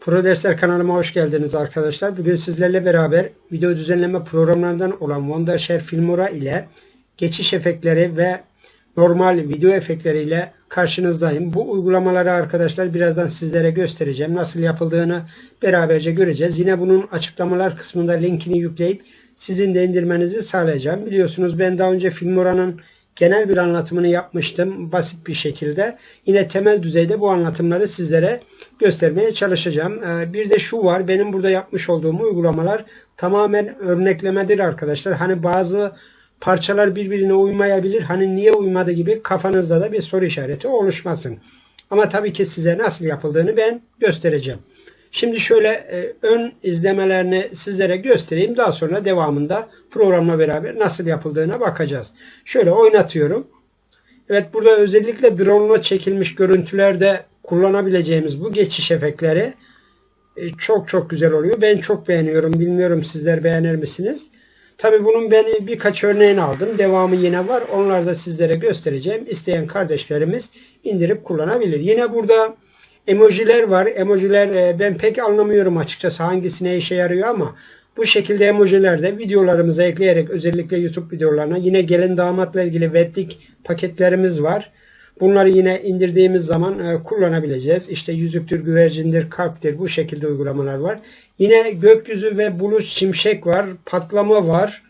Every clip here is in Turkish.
Pro Dersler kanalıma hoş geldiniz arkadaşlar. Bugün sizlerle beraber video düzenleme programlarından olan Wondershare Filmora ile geçiş efektleri ve normal video efektleriyle karşınızdayım. Bu uygulamaları arkadaşlar birazdan sizlere göstereceğim. Nasıl yapıldığını beraberce göreceğiz. Yine bunun açıklamalar kısmında linkini yükleyip sizin de indirmenizi sağlayacağım. Biliyorsunuz ben daha önce Filmora'nın genel bir anlatımını yapmıştım basit bir şekilde. Yine temel düzeyde bu anlatımları sizlere göstermeye çalışacağım. Ee, Bir de şu var benim burada yapmış olduğum uygulamalar tamamen örneklemedir arkadaşlar. Hani bazı parçalar birbirine uymayabilir. Hani niye uymadı gibi kafanızda da bir soru işareti oluşmasın. Ama tabii ki size nasıl yapıldığını ben göstereceğim. Şimdi şöyle e, ön izlemelerini sizlere göstereyim. Daha sonra devamında programla beraber nasıl yapıldığına bakacağız. Şöyle oynatıyorum. Evet burada özellikle drone'la çekilmiş görüntülerde kullanabileceğimiz bu geçiş efektleri e, çok çok güzel oluyor. Ben çok beğeniyorum. Bilmiyorum sizler beğenir misiniz? Tabi bunun ben birkaç örneğini aldım. Devamı yine var. Onları da sizlere göstereceğim. İsteyen kardeşlerimiz indirip kullanabilir. Yine burada emojiler var. Emojiler e, ben pek anlamıyorum açıkçası hangisine işe yarıyor ama bu şekilde emojiler de videolarımıza ekleyerek özellikle YouTube videolarına yine gelin damatla ilgili wedding paketlerimiz var. Bunları yine indirdiğimiz zaman e, kullanabileceğiz. İşte yüzüktür, güvercindir, kalptir bu şekilde uygulamalar var. Yine gökyüzü ve bulut şimşek var, patlama var.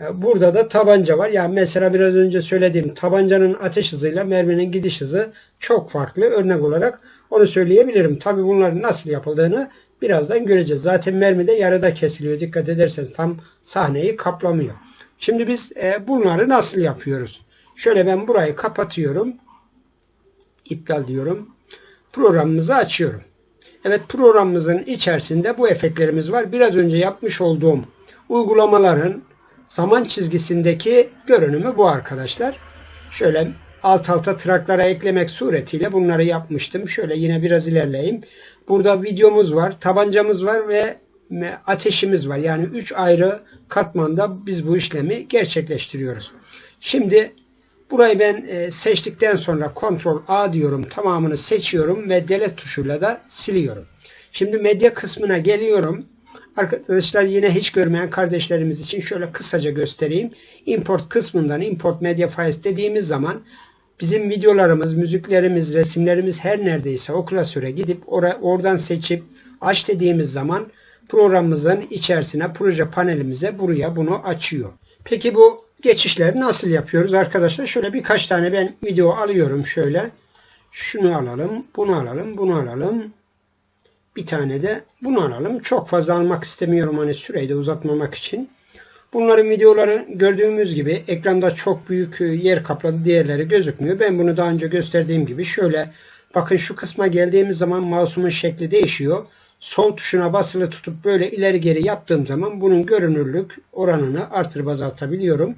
E, Burada da tabanca var. Yani mesela biraz önce söylediğim tabancanın ateş hızıyla merminin gidiş hızı çok farklı. Örnek olarak onu söyleyebilirim. Tabi bunların nasıl yapıldığını birazdan göreceğiz. Zaten mermi de yarıda kesiliyor. Dikkat ederseniz tam sahneyi kaplamıyor. Şimdi biz e, bunları nasıl yapıyoruz? Şöyle ben burayı kapatıyorum. İptal diyorum. Programımızı açıyorum. Evet programımızın içerisinde bu efektlerimiz var. Biraz önce yapmış olduğum uygulamaların zaman çizgisindeki görünümü bu arkadaşlar. Şöyle alt alta traklara eklemek suretiyle bunları yapmıştım. Şöyle yine biraz ilerleyeyim. Burada videomuz var, tabancamız var ve ateşimiz var. Yani 3 ayrı katmanda biz bu işlemi gerçekleştiriyoruz. Şimdi burayı ben e, seçtikten sonra Ctrl A diyorum. Tamamını seçiyorum ve delete tuşuyla da siliyorum. Şimdi medya kısmına geliyorum. Arkadaşlar yine hiç görmeyen kardeşlerimiz için şöyle kısaca göstereyim. Import kısmından import media files dediğimiz zaman bizim videolarımız, müziklerimiz, resimlerimiz her neredeyse o klasöre gidip or oradan seçip aç dediğimiz zaman programımızın içerisine proje panelimize buraya bunu açıyor. Peki bu geçişleri nasıl yapıyoruz arkadaşlar? Şöyle birkaç tane ben video alıyorum şöyle. Şunu alalım, bunu alalım, bunu alalım. Bir tane de bunu alalım. Çok fazla almak istemiyorum hani süreyi de uzatmamak için. Bunların videoları gördüğümüz gibi ekranda çok büyük yer kapladı. Diğerleri gözükmüyor. Ben bunu daha önce gösterdiğim gibi şöyle bakın şu kısma geldiğimiz zaman mouse'umun şekli değişiyor. Sol tuşuna basılı tutup böyle ileri geri yaptığım zaman bunun görünürlük oranını artırıp azaltabiliyorum.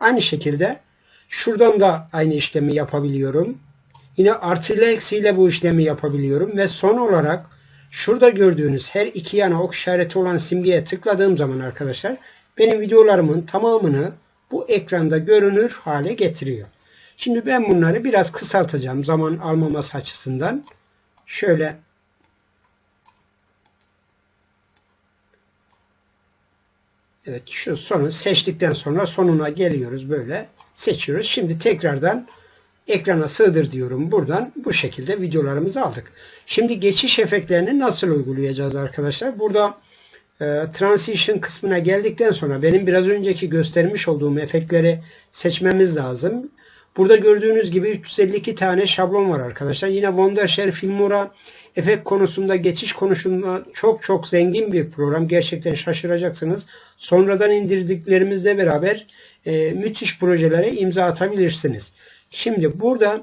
Aynı şekilde şuradan da aynı işlemi yapabiliyorum. Yine artı ile eksiyle bu işlemi yapabiliyorum ve son olarak Şurada gördüğünüz her iki yana ok işareti olan simgeye tıkladığım zaman arkadaşlar benim videolarımın tamamını bu ekranda görünür hale getiriyor. Şimdi ben bunları biraz kısaltacağım zaman almaması açısından. Şöyle Evet şu sonu seçtikten sonra sonuna geliyoruz böyle seçiyoruz. Şimdi tekrardan ekrana sığdır diyorum. Buradan bu şekilde videolarımızı aldık. Şimdi geçiş efektlerini nasıl uygulayacağız arkadaşlar? Burada e, transition kısmına geldikten sonra benim biraz önceki göstermiş olduğum efektleri seçmemiz lazım. Burada gördüğünüz gibi 352 tane şablon var arkadaşlar. Yine Wondershare Filmora efekt konusunda geçiş konusunda çok çok zengin bir program. Gerçekten şaşıracaksınız. Sonradan indirdiklerimizle beraber e, müthiş projelere imza atabilirsiniz. Şimdi burada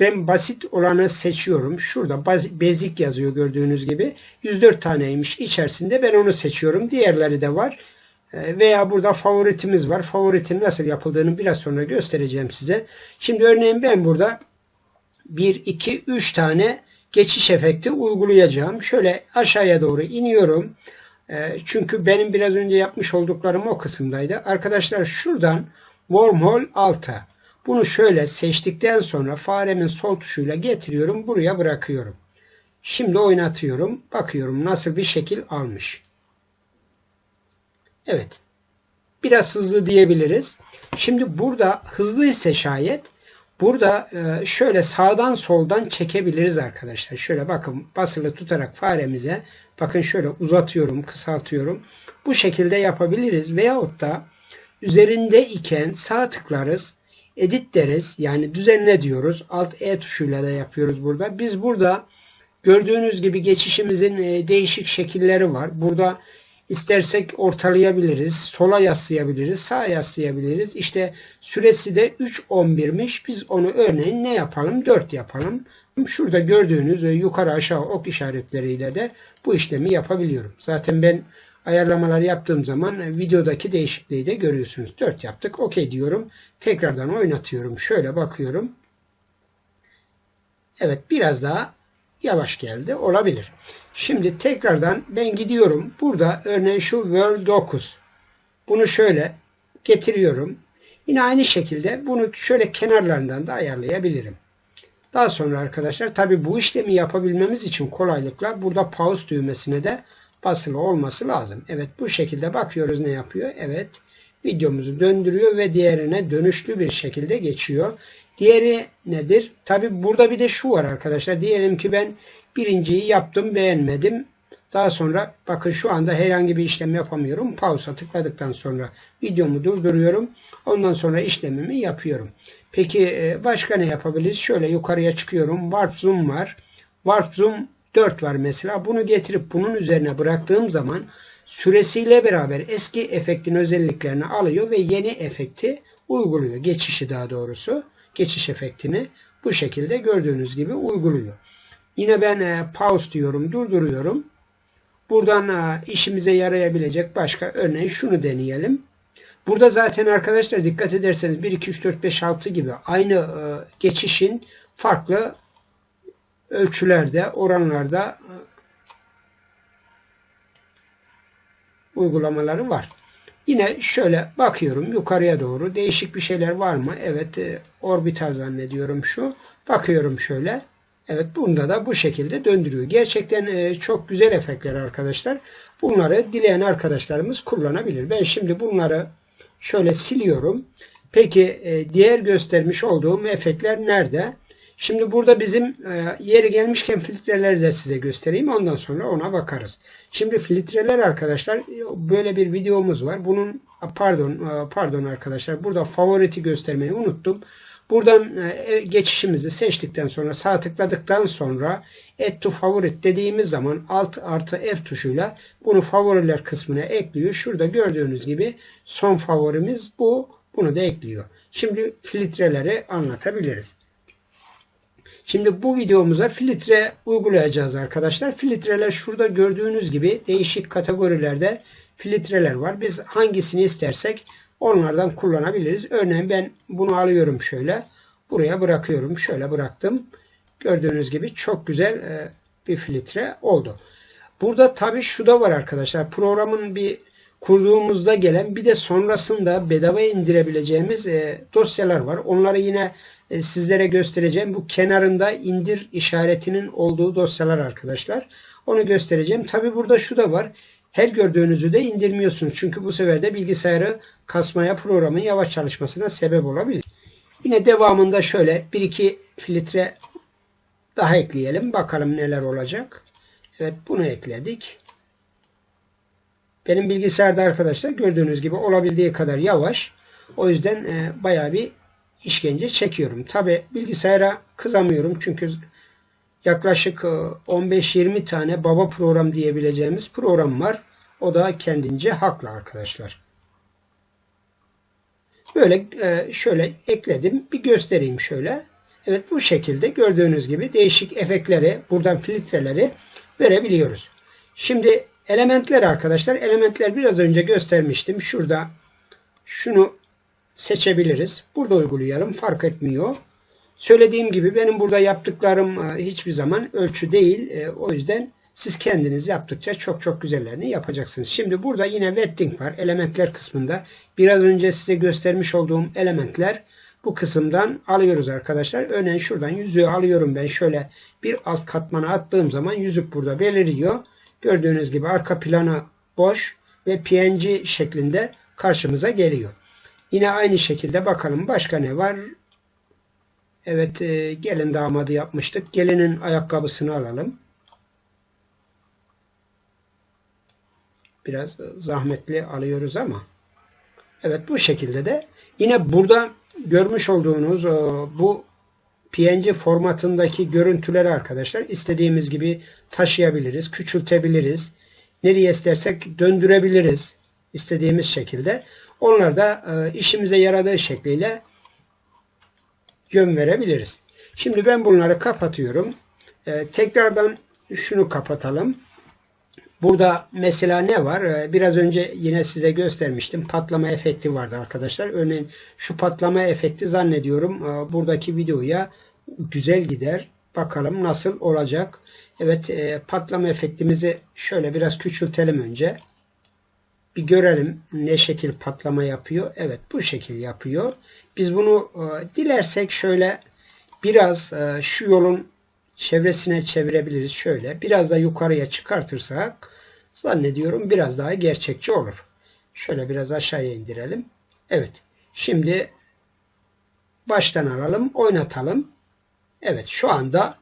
ben basit olanı seçiyorum. Şurada basic yazıyor gördüğünüz gibi. 104 taneymiş içerisinde ben onu seçiyorum. Diğerleri de var. Ee, veya burada favoritimiz var. Favoritin nasıl yapıldığını biraz sonra göstereceğim size. Şimdi örneğin ben burada 1, 2, 3 tane geçiş efekti uygulayacağım. Şöyle aşağıya doğru iniyorum. Ee, çünkü benim biraz önce yapmış olduklarım o kısımdaydı. Arkadaşlar şuradan wormhole alta bunu şöyle seçtikten sonra faremin sol tuşuyla getiriyorum. Buraya bırakıyorum. Şimdi oynatıyorum. Bakıyorum nasıl bir şekil almış. Evet. Biraz hızlı diyebiliriz. Şimdi burada hızlı ise şayet burada e, şöyle sağdan soldan çekebiliriz arkadaşlar. Şöyle bakın basılı tutarak faremize bakın şöyle uzatıyorum, kısaltıyorum. Bu şekilde yapabiliriz. Veyahut da üzerinde iken sağ tıklarız. Edit deriz. Yani düzenle diyoruz. Alt E tuşuyla da yapıyoruz burada. Biz burada gördüğünüz gibi geçişimizin e, değişik şekilleri var. Burada istersek ortalayabiliriz. Sola yaslayabiliriz. Sağa yaslayabiliriz. İşte süresi de 3.11'miş. Biz onu örneğin ne yapalım? 4 yapalım. Şurada gördüğünüz e, yukarı aşağı ok işaretleriyle de bu işlemi yapabiliyorum. Zaten ben ayarlamalar yaptığım zaman e, videodaki değişikliği de görüyorsunuz. 4 yaptık. Okey diyorum. Tekrardan oynatıyorum. Şöyle bakıyorum. Evet biraz daha yavaş geldi. Olabilir. Şimdi tekrardan ben gidiyorum. Burada örneğin şu World 9. Bunu şöyle getiriyorum. Yine aynı şekilde bunu şöyle kenarlarından da ayarlayabilirim. Daha sonra arkadaşlar tabi bu işlemi yapabilmemiz için kolaylıkla burada pause düğmesine de basılı olması lazım. Evet bu şekilde bakıyoruz ne yapıyor. Evet videomuzu döndürüyor ve diğerine dönüşlü bir şekilde geçiyor. Diğeri nedir? Tabi burada bir de şu var arkadaşlar. Diyelim ki ben birinciyi yaptım beğenmedim. Daha sonra bakın şu anda herhangi bir işlem yapamıyorum. Pausa tıkladıktan sonra videomu durduruyorum. Ondan sonra işlemimi yapıyorum. Peki e, başka ne yapabiliriz? Şöyle yukarıya çıkıyorum. Warp Zoom var. Warp Zoom 4 var mesela. Bunu getirip bunun üzerine bıraktığım zaman süresiyle beraber eski efektin özelliklerini alıyor ve yeni efekti uyguluyor. Geçişi daha doğrusu. Geçiş efektini bu şekilde gördüğünüz gibi uyguluyor. Yine ben e, pause diyorum, durduruyorum. Buradan e, işimize yarayabilecek başka örneğin şunu deneyelim. Burada zaten arkadaşlar dikkat ederseniz 1, 2, 3, 4, 5, 6 gibi aynı e, geçişin farklı ölçülerde, oranlarda uygulamaları var. Yine şöyle bakıyorum yukarıya doğru. Değişik bir şeyler var mı? Evet e, orbital zannediyorum şu. Bakıyorum şöyle. Evet bunda da bu şekilde döndürüyor. Gerçekten e, çok güzel efektler arkadaşlar. Bunları dileyen arkadaşlarımız kullanabilir. Ben şimdi bunları şöyle siliyorum. Peki e, diğer göstermiş olduğum efektler nerede? Şimdi burada bizim e, yeri gelmişken filtreleri de size göstereyim. Ondan sonra ona bakarız. Şimdi filtreler arkadaşlar böyle bir videomuz var. Bunun pardon pardon arkadaşlar burada favoriti göstermeyi unuttum. Buradan e, geçişimizi seçtikten sonra sağ tıkladıktan sonra Add to Favorite dediğimiz zaman Alt artı F tuşuyla bunu favoriler kısmına ekliyor. Şurada gördüğünüz gibi son favorimiz bu. Bunu da ekliyor. Şimdi filtreleri anlatabiliriz. Şimdi bu videomuza filtre uygulayacağız arkadaşlar. Filtreler şurada gördüğünüz gibi değişik kategorilerde filtreler var. Biz hangisini istersek onlardan kullanabiliriz. Örneğin ben bunu alıyorum şöyle. Buraya bırakıyorum. Şöyle bıraktım. Gördüğünüz gibi çok güzel e, bir filtre oldu. Burada tabi şu da var arkadaşlar. Programın bir kurduğumuzda gelen bir de sonrasında bedava indirebileceğimiz e, dosyalar var. Onları yine e, sizlere göstereceğim. Bu kenarında indir işaretinin olduğu dosyalar arkadaşlar. Onu göstereceğim. Tabi burada şu da var. Her gördüğünüzü de indirmiyorsunuz. Çünkü bu sefer de bilgisayarı kasmaya programın yavaş çalışmasına sebep olabilir. Yine devamında şöyle bir iki filtre daha ekleyelim. Bakalım neler olacak. Evet bunu ekledik. Benim bilgisayarda arkadaşlar gördüğünüz gibi olabildiği kadar yavaş. O yüzden e, bayağı bir işkence çekiyorum. Tabi bilgisayara kızamıyorum çünkü yaklaşık 15-20 e, tane baba program diyebileceğimiz program var. O da kendince haklı arkadaşlar. Böyle e, şöyle ekledim. Bir göstereyim şöyle. Evet bu şekilde gördüğünüz gibi değişik efektleri buradan filtreleri verebiliyoruz. Şimdi elementler arkadaşlar. Elementler biraz önce göstermiştim. Şurada şunu seçebiliriz. Burada uygulayalım. Fark etmiyor. Söylediğim gibi benim burada yaptıklarım e, hiçbir zaman ölçü değil. E, o yüzden siz kendiniz yaptıkça çok çok güzellerini yapacaksınız. Şimdi burada yine Wetting var. Elementler kısmında. Biraz önce size göstermiş olduğum elementler bu kısımdan alıyoruz arkadaşlar. Örneğin şuradan yüzüğü alıyorum ben şöyle bir alt katmana attığım zaman yüzük burada beliriyor. Gördüğünüz gibi arka planı boş ve PNG şeklinde karşımıza geliyor. Yine aynı şekilde bakalım başka ne var? Evet e, gelin damadı yapmıştık. Gelinin ayakkabısını alalım. Biraz zahmetli alıyoruz ama. Evet bu şekilde de yine burada görmüş olduğunuz e, bu PNG formatındaki görüntüleri arkadaşlar istediğimiz gibi taşıyabiliriz, küçültebiliriz. Nereye istersek döndürebiliriz istediğimiz şekilde. Onlar da e, işimize yaradığı şekliyle yön verebiliriz. Şimdi ben bunları kapatıyorum. E, tekrardan şunu kapatalım. Burada mesela ne var? Ee, Biraz önce yine size göstermiştim. Patlama efekti vardı arkadaşlar. Örneğin şu patlama efekti zannediyorum e, buradaki videoya güzel gider. Bakalım nasıl olacak. Evet e, patlama efektimizi şöyle biraz küçültelim önce. Bir görelim ne şekil patlama yapıyor. Evet bu şekil yapıyor. Biz bunu e, dilersek şöyle biraz şu yolun çevresine çevirebiliriz şöyle. Biraz da yukarıya çıkartırsak zannediyorum biraz daha gerçekçi olur. Şöyle biraz aşağıya indirelim. Evet. Şimdi baştan alalım. Oynatalım. Evet şu anda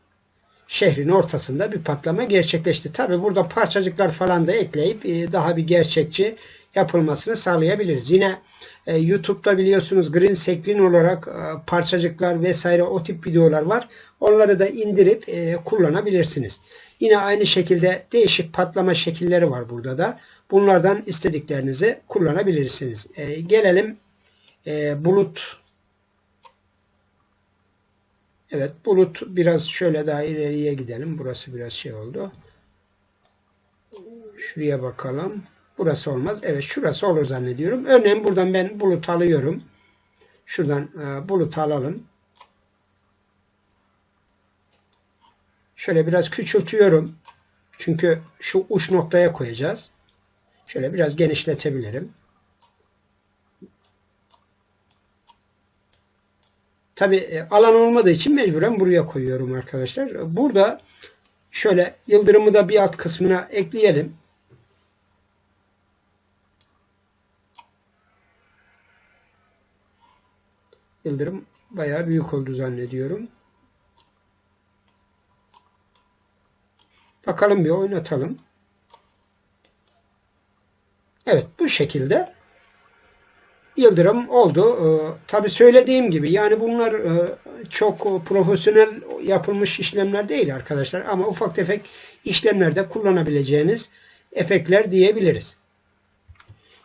şehrin ortasında bir patlama gerçekleşti. Tabi burada parçacıklar falan da ekleyip e, daha bir gerçekçi yapılmasını sağlayabiliriz. Yine e, YouTube'da biliyorsunuz green screen olarak e, parçacıklar vesaire o tip videolar var. Onları da indirip kullanabilirsiniz. Yine aynı şekilde değişik patlama şekilleri var burada da. Bunlardan istediklerinizi kullanabilirsiniz. Gelelim bulut Evet bulut biraz şöyle daha ileriye gidelim. Burası biraz şey oldu. Şuraya bakalım. Burası olmaz. Evet şurası olur zannediyorum. Örneğin buradan ben bulut alıyorum. Şuradan e, bulut alalım. Şöyle biraz küçültüyorum. Çünkü şu uç noktaya koyacağız. Şöyle biraz genişletebilirim. Tabi e, alan olmadığı için mecburen buraya koyuyorum arkadaşlar. Burada şöyle yıldırımı da bir alt kısmına ekleyelim. Yıldırım bayağı büyük oldu zannediyorum. Bakalım bir oynatalım. Evet bu şekilde yıldırım oldu. E, Tabi söylediğim gibi yani bunlar e, çok profesyonel yapılmış işlemler değil arkadaşlar ama ufak tefek işlemlerde kullanabileceğiniz efektler diyebiliriz.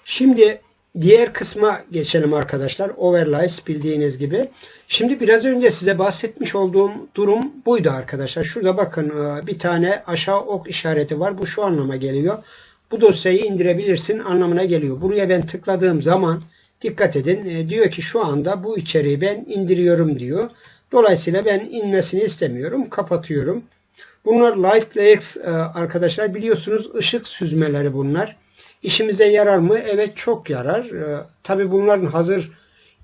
Şimdi diğer kısma geçelim arkadaşlar. Overlays bildiğiniz gibi. Şimdi biraz önce size bahsetmiş olduğum durum buydu arkadaşlar. Şurada bakın e, bir tane aşağı ok işareti var. Bu şu anlama geliyor. Bu dosyayı indirebilirsin anlamına geliyor. Buraya ben tıkladığım zaman Dikkat edin e, diyor ki şu anda bu içeriği ben indiriyorum diyor. Dolayısıyla ben inmesini istemiyorum. Kapatıyorum. Bunlar Lightlex e, arkadaşlar biliyorsunuz ışık süzmeleri bunlar. İşimize yarar mı? Evet çok yarar. E, Tabi bunların hazır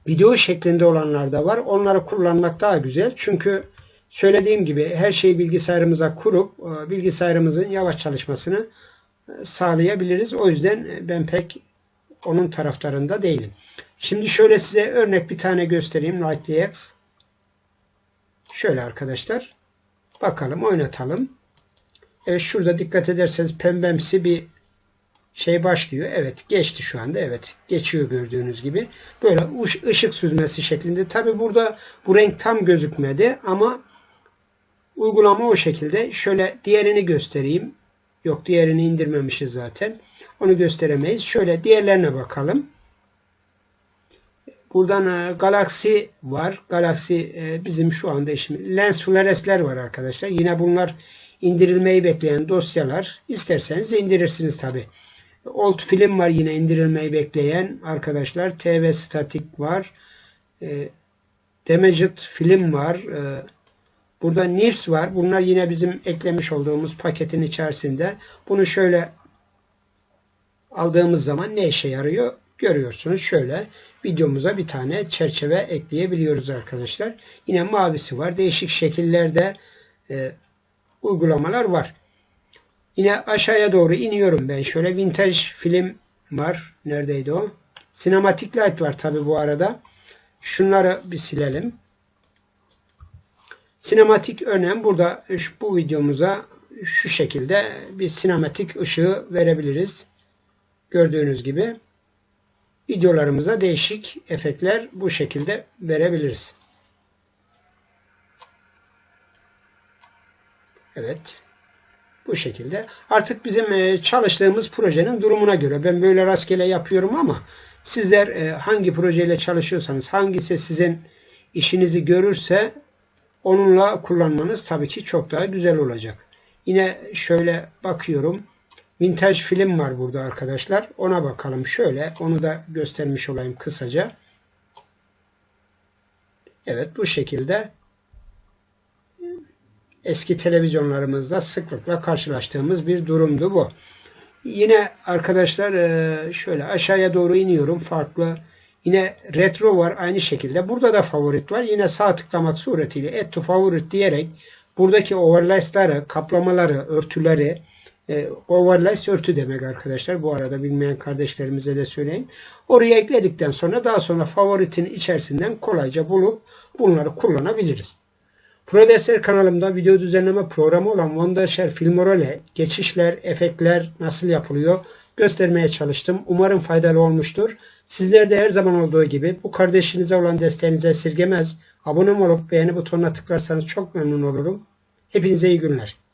video şeklinde olanlar da var. Onları kullanmak daha güzel. Çünkü söylediğim gibi her şeyi bilgisayarımıza kurup bilgisayarımızın yavaş çalışmasını sağlayabiliriz. O yüzden ben pek onun taraftarında değilim. Şimdi şöyle size örnek bir tane göstereyim. LightDX. Şöyle arkadaşlar. Bakalım oynatalım. Evet şurada dikkat ederseniz pembemsi bir şey başlıyor. Evet geçti şu anda. Evet geçiyor gördüğünüz gibi. Böyle ışık süzmesi şeklinde. Tabi burada bu renk tam gözükmedi ama uygulama o şekilde. Şöyle diğerini göstereyim. Yok diğerini indirmemişiz zaten. Onu gösteremeyiz. Şöyle diğerlerine bakalım. Buradan e, Galaxy var. Galaxy e, bizim şu anda işimiz. Lens Fluores'ler var arkadaşlar. Yine bunlar indirilmeyi bekleyen dosyalar. İsterseniz indirirsiniz tabi. Old film var yine indirilmeyi bekleyen arkadaşlar. TV Static var. E, Damaged film var. E, burada NIRS var. Bunlar yine bizim eklemiş olduğumuz paketin içerisinde. Bunu şöyle aldığımız zaman ne işe yarıyor? görüyorsunuz. Şöyle videomuza bir tane çerçeve ekleyebiliyoruz arkadaşlar. Yine mavisi var. Değişik şekillerde e, uygulamalar var. Yine aşağıya doğru iniyorum ben. Şöyle vintage film var. Neredeydi o? Sinematik light var tabi bu arada. Şunları bir silelim. Sinematik önem burada bu videomuza şu şekilde bir sinematik ışığı verebiliriz. Gördüğünüz gibi videolarımıza değişik efektler bu şekilde verebiliriz. Evet. Bu şekilde. Artık bizim e, çalıştığımız projenin durumuna göre ben böyle rastgele yapıyorum ama sizler e, hangi projeyle çalışıyorsanız hangisi sizin işinizi görürse onunla kullanmanız tabii ki çok daha güzel olacak. Yine şöyle bakıyorum. Vintage film var burada arkadaşlar. Ona bakalım şöyle. Onu da göstermiş olayım kısaca. Evet bu şekilde eski televizyonlarımızda sıklıkla karşılaştığımız bir durumdu bu. Yine arkadaşlar e, şöyle aşağıya doğru iniyorum. Farklı yine retro var aynı şekilde. Burada da favorit var. Yine sağ tıklamak suretiyle add to favorite diyerek buradaki overlays'ları, kaplamaları, örtüleri e, overlays örtü demek arkadaşlar. Bu arada bilmeyen kardeşlerimize de söyleyin. Oraya ekledikten sonra daha sonra favoritin içerisinden kolayca bulup bunları kullanabiliriz. Prodesler kanalımda video düzenleme programı olan Wondershare Filmorale geçişler, efektler nasıl yapılıyor göstermeye çalıştım. Umarım faydalı olmuştur. Sizler de her zaman olduğu gibi bu kardeşinize olan desteğinizi esirgemez. Abone olup beğeni butonuna tıklarsanız çok memnun olurum. Hepinize iyi günler.